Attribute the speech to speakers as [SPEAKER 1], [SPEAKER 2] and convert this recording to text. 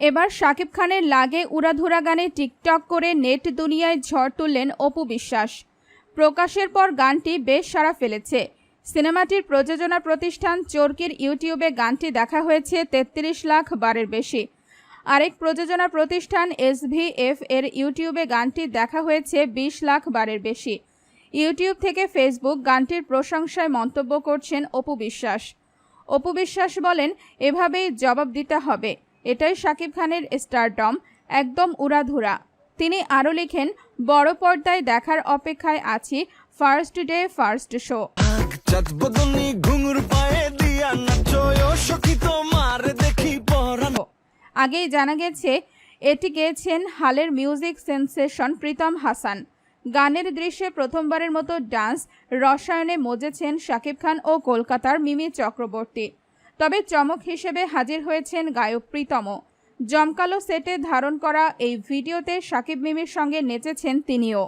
[SPEAKER 1] এবার শাকিব খানের লাগে উড়াধুরা গানে টিকটক করে নেট দুনিয়ায় ঝড় তুললেন অপু বিশ্বাস। প্রকাশের পর গানটি বেশ সাড়া ফেলেছে। সিনেমাটির প্রযোজনা প্রতিষ্ঠান চরকির ইউটিউবে গানটি দেখা হয়েছে তেত্রিশ লাখ বারের বেশি। আরেক প্রযোজনা প্রতিষ্ঠান এসভিএফ এর ইউটিউবে গানটি দেখা হয়েছে বিশ লাখ বারের বেশি। ইউটিউব থেকে ফেসবুক গানটির প্রশংসায় মন্তব্য করছেন অপু বিশ্বাস। অপু বিশ্বাস বলেন এভাবেই জবাব দিতে হবে। এটাই শাকিব খানের স্টারডম একদম উড়াধুরা। তিনি আরও লিখেন বড় পর্দায় দেখার অপেক্ষায় আছি। First day first show. আগেই জানা গেছে এটি গেয়েছেন হালের মিউজিক সেন্সেশন প্রীতম হাসান। গানের দৃশ্যে প্রথমবারের মতো ডান্স রসায়নে মজেছেন শাকিব খান ও কলকাতার মিমি চক্রবর্তী। তবে চমক হিসেবে হাজির হয়েছেন গায়ক প্রীতম। জমকালো সেটে ধারণ করা এই ভিডিওতে শাকিব মিমির সঙ্গে নেচেছেন তিনিও।